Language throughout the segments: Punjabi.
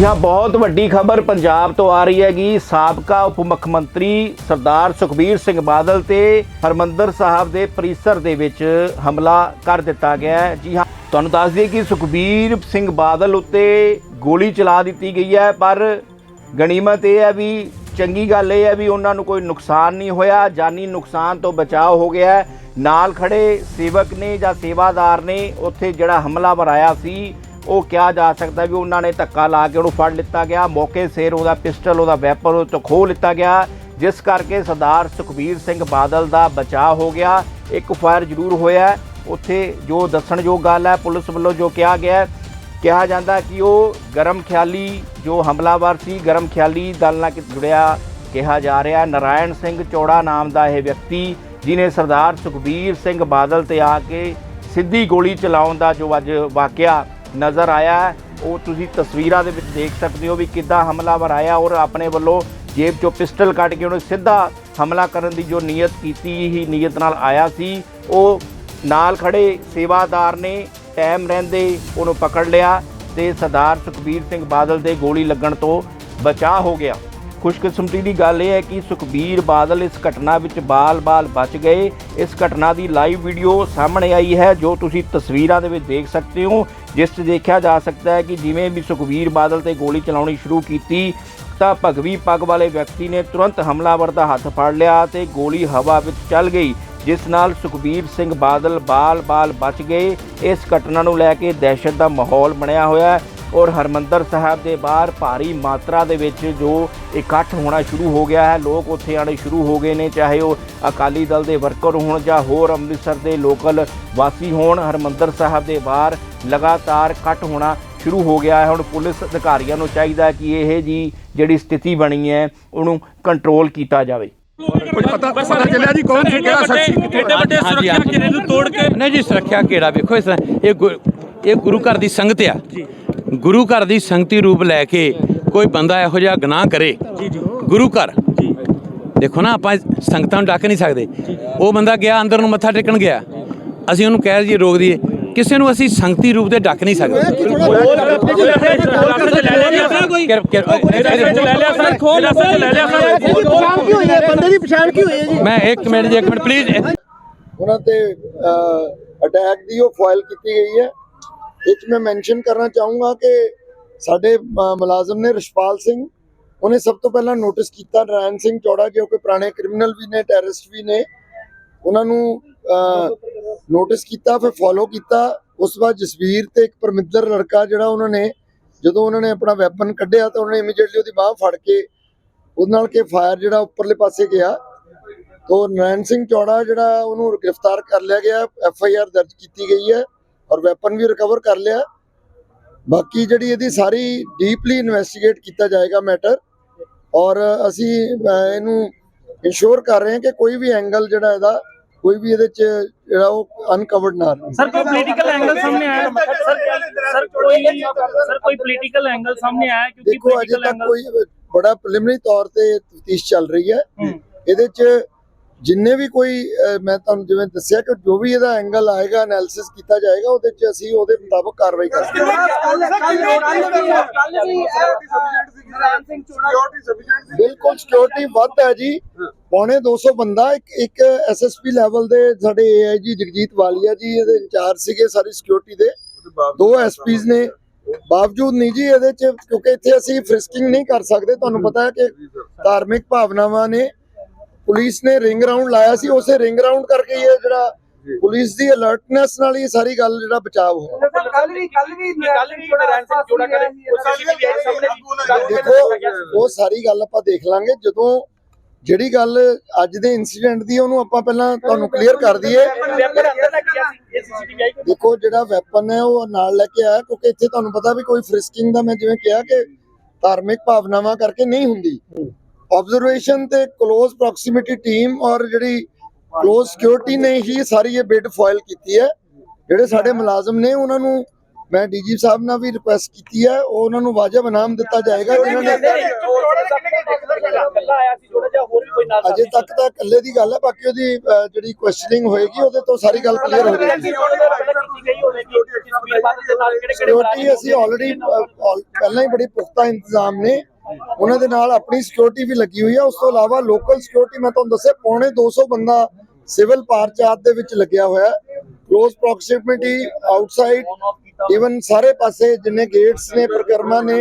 ਜੀ ਹਾਂ ਬਹੁਤ ਵੱਡੀ ਖਬਰ ਪੰਜਾਬ ਤੋਂ ਆ ਰਹੀ ਹੈਗੀ। ਸਾਬਕਾ ਉਪ ਮੁੱਖ ਮੰਤਰੀ ਸਰਦਾਰ ਸੁਖਬੀਰ ਸਿੰਘ ਬਾਦਲ ਤੇ ਹਰਮੰਦਰ ਸਾਹਿਬ ਦੇ ਪਰਿਸਰ ਦੇ ਵਿੱਚ ਹਮਲਾ ਕਰ ਦਿੱਤਾ ਗਿਆ ਹੈ। ਜੀ ਹਾਂ, ਤੁਹਾਨੂੰ ਦੱਸ ਦਈਏ ਕਿ ਸੁਖਬੀਰ ਸਿੰਘ ਬਾਦਲ ਉੱਤੇ ਗੋਲੀ ਚਲਾ ਦਿੱਤੀ ਗਈ ਹੈ, ਪਰ ਗਨੀਮਤ ਇਹ ਹੈ ਵੀ ਚੰਗੀ ਗੱਲ ਇਹ ਹੈ ਵੀ ਉਹਨਾਂ ਨੂੰ ਕੋਈ ਨੁਕਸਾਨ ਨਹੀਂ ਹੋਇਆ। ਜਾਨੀ ਨੁਕਸਾਨ ਤੋਂ ਬਚਾਅ ਹੋ ਗਿਆ ਨਾਲ ਖੜੇ ਸੇਵਕ ਨੇ ਜਾਂ ਸੇਵਾਦਾਰ ਨੇ ਉੱਥੇ ਜਿਹੜਾ ਹਮਲਾ ਆਇਆ ਸੀ ਉਹ ਕਿਹਾ ਜਾ ਸਕਦਾ ਵੀ ਉਹਨਾਂ ਨੇ ਧੱਕਾ ਲਾ ਕੇ ਉਹਨੂੰ ਫੜ ਲਿੱਤਾ ਗਿਆ। ਮੌਕੇ ਸਿਰ ਉਹਦਾ ਪਿਸਟਲ, ਉਹਦਾ ਵੈਪਨ ਉਹ ਤੋਂ ਖੋਹ ਲਿੱਤਾ ਗਿਆ। ਜਿਸ ਕਰਕੇ ਸਰਦਾਰ ਸੁਖਬੀਰ ਸਿੰਘ ਬਾਦਲ ਦਾ ਬਚਾਅ ਹੋ ਗਿਆ। ਇੱਕ ਫਾਇਰ ਜ਼ਰੂਰ ਹੋਇਆ ਉੱਥੇ ਜੋ ਦੱਸਣਯੋਗ ਗੱਲ ਹੈ, ਪੁਲਿਸ ਵੱਲੋਂ ਜੋ ਕਿਹਾ ਗਿਆ ਕਿਹਾ ਜਾਂਦਾ ਕਿ ਉਹ ਗਰਮ ਖਿਆਲੀ ਜੋ ਹਮਲਾਵਰ ਸੀ, ਗਰਮ ਖਿਆਲੀ ਦਲ ਨਾਲ ਕਿ ਜੁੜਿਆ ਕਿਹਾ ਜਾ ਰਿਹਾ ਨਰਾਇਣ ਸਿੰਘ ਚੌੜਾ ਨਾਮ ਦਾ ਇਹ ਵਿਅਕਤੀ ਜਿਨੇ ਸਰਦਾਰ ਸੁਖਬੀਰ ਸਿੰਘ ਬਾਦਲ ਤੇ ਆ ਕੇ ਸਿੱਧੀ ਗੋਲੀ ਚਲਾਉਣ ਦਾ ਜੋ ਅੱਜ ਵਾਕਿਆ ਨਜ਼ਰ ਆਇਆ ਹੈ, ਉਹ ਤੁਸੀਂ ਤਸਵੀਰਾਂ ਦੇ ਵਿੱਚ ਦੇਖ ਸਕਦੇ ਹੋ ਵੀ ਕਿੱਦਾਂ ਹਮਲਾਵਰ ਆਇਆ ਔਰ ਆਪਣੇ ਵੱਲੋਂ ਜੇਬ ਚੋਂ ਪਿਸਟਲ ਕੱਢ ਕੇ ਉਹਨੇ ਸਿੱਧਾ ਹਮਲਾ ਕਰਨ ਦੀ ਜੋ ਨੀਅਤ ਕੀਤੀ ਹੀ ਨੀਅਤ ਨਾਲ ਆਇਆ ਸੀ। ਉਹ ਨਾਲ ਖੜੇ ਸੇਵਾਦਾਰ ਨੇ ਟਾਈਮ ਰਹਿੰਦੇ ਉਹਨੂੰ ਪਕੜ ਲਿਆ ਤੇ ਸਰਦਾਰ ਸੁਖਬੀਰ ਸਿੰਘ ਬਾਦਲ ਦੇ ਗੋਲੀ ਲੱਗਣ ਤੋਂ ਬਚਾਅ ਹੋ ਗਿਆ। ਖੁਸ਼ਕਿਸਮਤੀ ਦੀ ਗੱਲ ਇਹ ਹੈ ਕਿ ਸੁਖਬੀਰ ਬਾਦਲ ਇਸ ਘਟਨਾ ਵਿੱਚ ਬਾਲ-ਬਾਲ ਬਚ ਗਏ। ਇਸ ਘਟਨਾ ਦੀ ਲਾਈਵ ਵੀਡੀਓ ਸਾਹਮਣੇ ਆਈ ਹੈ, ਜੋ ਤੁਸੀਂ ਤਸਵੀਰਾਂ ਦੇ ਵਿੱਚ ਦੇਖ ਸਕਦੇ ਹੋ। ਜਿਸ 'ਚ ਦੇਖਿਆ ਜਾ ਸਕਦਾ ਹੈ ਕਿ ਜਿਵੇਂ ਵੀ ਸੁਖਬੀਰ ਬਾਦਲ ਤੇ ਗੋਲੀ ਚਲਾਉਣੀ ਸ਼ੁਰੂ ਕੀਤੀ, ਤਾਂ ਭਗਵੀ ਪੱਗ ਵਾਲੇ ਵਿਅਕਤੀ ਨੇ ਤੁਰੰਤ ਹਮਲਾਵਰ ਦਾ ਹੱਥ ਫੜ ਲਿਆ ਤੇ ਗੋਲੀ ਹਵਾ ਵਿੱਚ ਚੱਲ ਗਈ, ਜਿਸ ਨਾਲ ਸੁਖਬੀਰ ਸਿੰਘ ਬਾਦਲ ਬਾਲ-ਬਾਲ ਬਚ ਗਏ। ਇਸ ਘਟਨਾ ਨੂੰ ਲੈ ਕੇ ਦਹਿਸ਼ਤ ਦਾ ਮਾਹੌਲ ਬਣਿਆ ਹੋਇਆ ਹੈ। ਔਰ ਹਰਮੰਦਰ ਸਾਹਿਬ ਦੇ ਬਾਹਰ ਭਾਰੀ ਮਾਤਰਾ ਦੇ ਵਿੱਚ ਜੋ ਇਕੱਠ ਹੋਣਾ ਸ਼ੁਰੂ ਹੋ ਗਿਆ ਹੈ ਲੋਕ ਉੱਥੇ ਆਣੇ ਸ਼ੁਰੂ ਹੋ ਗਏ ਨੇ ਚਾਹੇ ਉਹ ਅਕਾਲੀ ਦਲ ਦੇ ਵਰਕਰ ਹੋਣ ਜਾਂ ਹੋਰ ਅੰਮ੍ਰਿਤਸਰ ਦੇ ਲੋਕਲ ਵਾਸੀ ਹੋਣ ਹਰਮੰਦਰ ਸਾਹਿਬ ਦੇ ਬਾਹਰ ਲਗਾਤਾਰ ਇਕੱਠ ਹੋਣਾ ਸ਼ੁਰੂ ਹੋ ਗਿਆ ਹੈ। ਹੁਣ ਪੁਲਿਸ ਅਧਿਕਾਰੀਆਂ ਨੂੰ ਚਾਹੀਦਾ ਹੈ ਕਿ ਇਹ ਜੀ ਜਿਹੜੀ ਸਥਿਤੀ ਬਣੀ ਹੈ ਉਹਨੂੰ ਕੰਟਰੋਲ ਕੀਤਾ ਜਾਵੇ। ਕੁਝ ਪਤਾ ਪਤਾ ਚੱਲਿਆ ਜੀ ਕੌਣ ਸੀ ਕਿਹੜਾ ਸ਼ਖਸ ਸੀ ਏਡੇ ਵੱਡੇ ਸੁਰੱਖਿਆ ਘੇਰੇ ਨੂੰ ਤੋੜ ਕੇ ਨਹੀਂ ਜੀ ਸੁਰੱਖਿਆ ਕਿਹੜਾ ਵੇਖੋ ਇਸ ਤਰ੍ਹਾਂ ਇਹ ਇਹ ਗੁਰੂ ਘਰ ਦੀ ਸੰਗਤ ਆ। ਗੁਰੂ ਘਰ ਦੀ ਸੰਗਤੀ ਰੂਪ ਲੈ ਕੇ ਕੋਈ ਬੰਦਾ ਇਹੋ ਜਿਹਾ ਗੁਨਾਹ ਕਰੇ ਗੁਰੂ ਘਰ। ਦੇਖੋ ਨਾ ਆਪਾਂ ਸੰਗਤਾਂ ਨੂੰ ਡੱਕ ਨਹੀਂ ਸਕਦੇ। ਉਹ ਬੰਦਾ ਗਿਆ ਅੰਦਰ ਨੂੰ ਮੱਥਾ ਟੇਕਣ ਗਿਆ। ਅਸੀਂ ਉਹਨੂੰ ਕਹਿ ਜੀ ਰੋਕ ਦਈਏ। ਕਿਸੇ ਨੂੰ ਅਸੀਂ ਸੰਗਤੀ ਰੂਪ ਤੇ ਡੱਕ ਨਹੀਂ ਸਕਦੇ। ਕਿਰ- ਕਿਰ- ਲੈ ਲਿਆ ਸਰ ਖੋਲ ਲੈ ਲਿਆ ਸਰ। ਪਛਾਣ ਕੀ ਹੋਈ ਹੈ? ਬੰਦੇ ਦੀ ਪਛਾਣ ਕੀ ਹੋਈ ਹੈ ਜੀ? ਮੈਂ ਇੱਕ ਮਿੰਟ ਜੀ ਇੱਕ ਮਿੰਟ ਪਲੀਜ਼ ਉਹਨਾਂ ਤੇ ਅਟੈਕ ਦੀ ਉਹ ਫਾਈਲ ਕੀਤੀ ਗਈ ਹੈ। ਇਹ 'ਚ ਮੈਂ ਮੈਂਸ਼ਨ ਕਰਨਾ ਚਾਹੂੰਗਾ ਕਿ ਸਾਡੇ ਮੁਲਾਜ਼ਮ ਨੇ ਰਿਸ਼ਪਾਲ ਸਿੰਘ, ਉਹਨੇ ਸਭ ਤੋਂ ਪਹਿਲਾਂ ਨੋਟਿਸ ਕੀਤਾ ਨਰਾਇਣ ਸਿੰਘ ਚੌੜਾ ਜੋ ਕਿ ਪੁਰਾਣੇ ਕ੍ਰਿਮੀਨਲ ਵੀ ਨੇ ਟੈਰਰਿਸਟ ਵੀ ਨੇ। ਉਹਨਾਂ ਨੂੰ ਨੋਟਿਸ ਕੀਤਾ, ਫਿਰ ਫੋਲੋ ਕੀਤਾ। ਉਸ ਤੋਂ ਬਾਅਦ ਜਸਵੀਰ ਤੇ ਇੱਕ ਪਰਮਿੰਦਰ ਲੜਕਾ ਜਿਹੜਾ ਉਹਨਾਂ ਨੇ, ਜਦੋਂ ਉਹਨਾਂ ਨੇ ਆਪਣਾ ਵੈਪਨ ਕੱਢਿਆ ਤਾਂ ਉਹਨਾਂ ਨੇ ਇਮੀਡੀਏਟਲੀ ਉਹਦੀ ਬਾਹ ਫੜ ਕੇ, ਉਹਦੇ ਨਾਲ ਕਿ ਫਾਇਰ ਜਿਹੜਾ ਉੱਪਰਲੇ ਪਾਸੇ ਗਿਆ। ਤੋ ਨਰੈਣ ਸਿੰਘ ਚੌੜਾ ਜਿਹੜਾ ਉਹਨੂੰ ਗ੍ਰਿਫਤਾਰ ਕਰ ਲਿਆ ਗਿਆ ਐਫ ਆਈ ਆਰ ਦਰਜ ਕੀਤੀ ਗਈ ਹੈ। ਔਰ ਵੈਪਨ ਵੀ ਰਿਕਵਰ ਕਰ ਲਿਆ। ਬਾਕੀ ਜਿਹੜੀ ਇਹਦੀ ਸਾਰੀ ਡੀਪਲੀ ਇਨਵੈਸਟੀਗੇਟ ਕੀਤਾ ਜਾਏਗਾ ਮੈਟਰ ਔਰ ਅਸੀਂ ਇਹਨੂੰ ਇਨਸ਼ੋਰ ਕਰ ਰਹੇ ਹਾਂ ਕਿ ਕੋਈ ਵੀ ਐਂਗਲ ਜਿਹੜਾ ਇਹਦਾ ਕੋਈ ਵੀ ਇਹਦੇ ਚ ਜਿਹੜਾ ਉਹ ਅਨਕਵਰਡ ਨਾ ਰਹੇ। ਸਰ ਕੋਈ ਪੋਲੀਟੀਕਲ ਐਂਗਲ ਸਾਹਮਣੇ ਆਇਆ? ਸਰ ਸਰ ਕੋਈ ਸਰ ਕੋਈ ਪੋਲੀਟੀਕਲ ਐਂਗਲ ਸਾਹਮਣੇ ਆਇਆ ਕਿਉਂਕਿ ਦੇਖੋ ਅਜੇ ਪੋਲੀਟੀਕਲ ਤੱਕ ਐਂਗਲ ਕੋਈ ਬੜਾ ਪ੍ਰੀਲਿਮਿਨਰੀ ਤੌਰ ਤੇ ਤਫਤੀਸ਼ ਚੱਲ ਰਹੀ ਹੈ। ਇਹਦੇ ਚ ਜਿੰਨੇ ਵੀ ਕੋਈ ਮੈਂ ਤੁਹਾਨੂੰ ਜਿਵੇਂ ਦੱਸਿਆ ਕਿ ਜੋ ਵੀ ਇਹਦਾ ਐਂਗਲ ਆਏਗਾ ਐਨਾਲਿਸਿਸ ਕੀਤਾ ਜਾਏਗਾ, ਉਹਦੇ ਚ ਅਸੀਂ ਉਹਦੇ ਮੁਤਾਬਕ ਕਾਰਵਾਈ ਕਰਾਂਗੇ ਬਿਲਕੁਲ ਸਿਕਿਉਰਿਟੀ ਵੱਧ ਹੈ ਜੀ। ਪੌਣੇ 200 ਬੰਦਾ, ਇੱਕ ਇੱਕ ਐਸਐਸਪੀ ਲੈਵਲ ਦੇ ਸਾਡੇ ਏਆਈਜੀ ਜਗਜੀਤ ਵਾਲੀਆ ਜੀ, ਇਹਦੇ ਇੰਚਾਰਜ ਸੀਗੇ ਸਾਰੀ ਸਿਕਿਉਰਿਟੀ ਦੇ। ਦੋ ਐਸਪੀਜ਼ ਨੇ। ਬਾਵਜੂਦ ਨਹੀਂ ਜੀ ਇਹਦੇ ਚ, ਕਿਉਂਕਿ ਇੱਥੇ ਅਸੀਂ ਫ੍ਰਿਸਕਿੰਗ ਨਹੀਂ ਕਰ ਸਕਦੇ। ਤੁਹਾਨੂੰ ਪਤਾ ਹੈ ਕਿ ਧਾਰਮਿਕ ਭਾਵਨਾਵਾਂ ਨੇ। ਪੁਲਿਸ ਨੇ ਰਿੰਗ ਰਾਉਂਡ ਲਾਇਆ ਸੀ ਉਸੇ ਰਿੰਗ ਰਾਉਂਡ ਕਰਕੇ ਹੀ ਇਹ ਜਿਹੜਾ ਪੁਲਿਸ ਦੀ ਅਲਰਟਨੈਸ ਨਾਲ ਹੀ ਸਾਰੀ ਗੱਲ ਜਿਹੜਾ ਬਚਾਅ ਹੋਇਆ। ਕੱਲ ਵੀ ਕੱਲ ਵੀ ਕੱਲ ਵੀ ਨਰਾਇਣ ਸਿੰਘ ਜੋੜਾ ਕਰੇ। ਸੀਸੀਟੀਵੀ ਆਈ ਸਾਹਮਣੇ ਦੇਖੋ ਉਹ ਸਾਰੀ ਗੱਲ ਆਪਾਂ ਦੇਖ ਲਾਂਗੇ। ਜਦੋਂ ਜਿਹੜੀ ਗੱਲ ਅੱਜ ਦੇ ਇਨਸੀਡੈਂਟ ਦੀ ਉਹਨੂੰ ਆਪਾਂ ਪਹਿਲਾਂ ਤੁਹਾਨੂੰ ਕਲੀਅਰ ਕਰ ਦਈਏ। ਦੇਖੋ ਜਿਹੜਾ ਵੈਪਨ ਹੈ ਉਹ ਨਾਲ ਲੈ ਕੇ ਆਇਆ ਕਿਉਂਕਿ ਇੱਥੇ ਤੁਹਾਨੂੰ ਪਤਾ ਵੀ ਕੋਈ ਫ੍ਰਿਸਕਿੰਗ ਦਾ ਮੈਂ ਜਿਵੇਂ ਕਿਹਾ ਕਿ ਧਾਰਮਿਕ ਭਾਵਨਾਵਾਂ ਕਰਕੇ ਨਹੀਂ ਹੁੰਦੀ। ਆਬਜ਼ਰਵੇਸ਼ਨ ਤੇ ক্লোਜ਼ ਪ੍ਰੋਕਸੀਮਿਟੀ ਟੀਮ ਔਰ ਜਿਹੜੀ ਕਲੋਜ਼ ਸਿਕਿਉਰਿਟੀ ਨੇ ਹੀ ਸਾਰੀ ਇਹ ਬਿਡ ਫਾਈਲ ਕੀਤੀ ਹੈ। ਜਿਹੜੇ ਸਾਡੇ ਮੁਲਾਜ਼ਮ ਨੇ ਉਹਨਾਂ ਨੂੰ ਮੈਂ ਡੀਜੀ ਸਾਹਿਬ ਨਾਲ ਵੀ ਰਿਕੁਐਸਟ ਕੀਤੀ ਹੈ। ਉਹ ਉਹਨਾਂ ਨੂੰ ਵਾਜਬ ਇਨਾਮ ਦਿੱਤਾ ਜਾਏਗਾ। ਜਿਨ੍ਹਾਂ ਨੇ ਅਜੇ ਤੱਕ ਤਾਂ ਇਕੱਲੇ ਦੀ ਗੱਲ ਹੈ ਬਾਕੀ ਉਹਦੀ ਜਿਹੜੀ ਕੁਐਸਚਨਿੰਗ ਹੋਏਗੀ ਉਹਦੇ ਤੋਂ ਸਾਰੀ ਗੱਲ ਕਲੀਅਰ ਹੋ ਜਾਏਗੀ। ਅਸੀਂ ਆਲਰੇਡੀ ਪਹਿਲਾਂ ਹੀ ਬੜੀ ਪੁਖਤਾ ਇੰਤਜ਼ਾਮ ਨੇ। ਉਹਨਾਂ ਦੇ ਨਾਲ ਆਪਣੀ ਸਿਕਿਉਰਿਟੀ ਵੀ ਲੱਗੀ ਹੋਈ ਹੈ ਉਸ ਤੋਂ ਇਲਾਵਾ ਲੋਕਲ ਸਿਕਿਉਰਿਟੀ ਮੈਂ ਤੁਹਾਨੂੰ ਦੱਸਿਆ ਪੌਣੇ 200 ਬੰਦਾ ਸਿਵਲ ਪਾਰਚਾਤ ਦੇ ਵਿੱਚ ਲੱਗਿਆ ਹੋਇਆ ਹੈ। ਕਲੋਜ਼ ਪ੍ਰੋਕਸੀਮਿਟੀ ਆਊਟਸਾਈਡ ਇਵਨ ਸਾਰੇ ਪਾਸੇ ਜਿੰਨੇ ਗੇਟਸ ਨੇ ਪ੍ਰਕਰਮਾ ਨੇ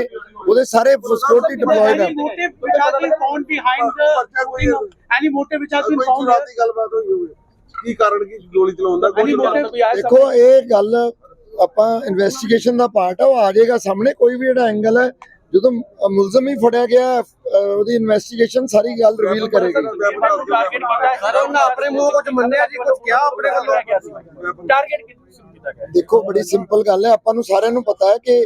ਉਹਦੇ ਸਾਰੇ ਸਿਕਿਉਰਿਟੀ ਡਿਪਲੋਇਡ ਹੈ ਦੀ ਗੱਲਬਾਤ ਹੋਈ ਹੋਵੇ। ਕੀ ਕਾਰਨ ਕੀ ਗੋਲੀ ਚਲਾਉਣ ਦਾ? ਦੇਖੋ ਇਹ ਗੱਲ ਆਪਾਂ ਇਨਵੈਸਟੀਗੇਸ਼ਨ ਦਾ ਪਾਰਟ ਆ ਉਹ ਆ ਜਾਏਗਾ ਸਾਹਮਣੇ। ਕੋਈ ਵੀ ਜਿਹੜਾ ਐਂਗਲ ਹੈ ਜਦੋਂ ਮੁਲਜ਼ਮ ਹੀ ਫੜਿਆ ਗਿਆ ਉਹਦੀ ਇਨਵੈਸਟੀਗੇਸ਼ਨ ਸਾਰੀ ਗੱਲ ਰਿਵੀਲ ਕਰੇਗੀ। ਟਾਰਗੇਟ ਕੀਤਾ ਸਰ ਉਹਨਾਂ ਆਪਣੇ ਮੂੰਹ ਕੁਝ ਮੰਨਿਆ ਜੀ ਕੁਝ ਕਿਹਾ ਆਪਣੇ ਵੱਲੋਂ? ਟਾਰਗੇਟ ਕੀਤਾ ਗਿਆ ਦੇਖੋ ਬੜੀ ਸਿੰਪਲ ਗੱਲ ਹੈ। ਆਪਾਂ ਨੂੰ ਸਾਰਿਆਂ ਨੂੰ ਪਤਾ ਹੈ ਕਿ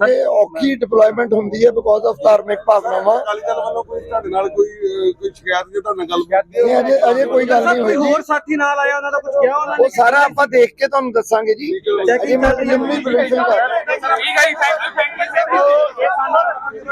ਕਿਉਂਕਿ ਔਖੀ ਡਿਪਲੋਇਮੈਂਟ ਹੁੰਦੀ ਹੈ ਬਿਕੋਜ਼ ਆਫ ਧਾਰਮਿਕ ਭਾਵਨਾਵਾਂ। ਅਕਾਲੀ ਦਲ ਵੱਲੋਂ ਕੋਈ ਤੁਹਾਡੇ ਨਾਲ ਕੋਈ ਅਹ, ਕੋਈ ਸ਼ਿਕਾਇਤ ਜੇ ਤੁਹਾਡੇ ਨਾਲ ਗੱਲ ਨਹੀਂ ਅਜੇ ਅਜੇ ਕੋਈ ਗੱਲ ਨਹੀਂ ਹੋਈ। ਜੀ ਸਾਥੀ ਨਾਲ ਆਇਆ ਉਹਨਾਂ ਦਾ ਕੁਝ ਕਿਹਾ ਉਹਨਾਂ ਉਹ ਸਾਰਾ ਆਪਾਂ ਦੇਖ ਕੇ ਤੁਹਾਨੂੰ ਦੱਸਾਂਗੇ ਜੀ। ਅਜੇ ਮੈਂ ਪ੍ਰੀਲਿਮਿਨਰੀ ਬਰੀਫਿੰਗ ਕਰ ਰਿਹਾ ਠੀਕ ਹੈ ਜੀ ਥੈਂਕ ਯੂ ਥੈਂਕ ਯੂ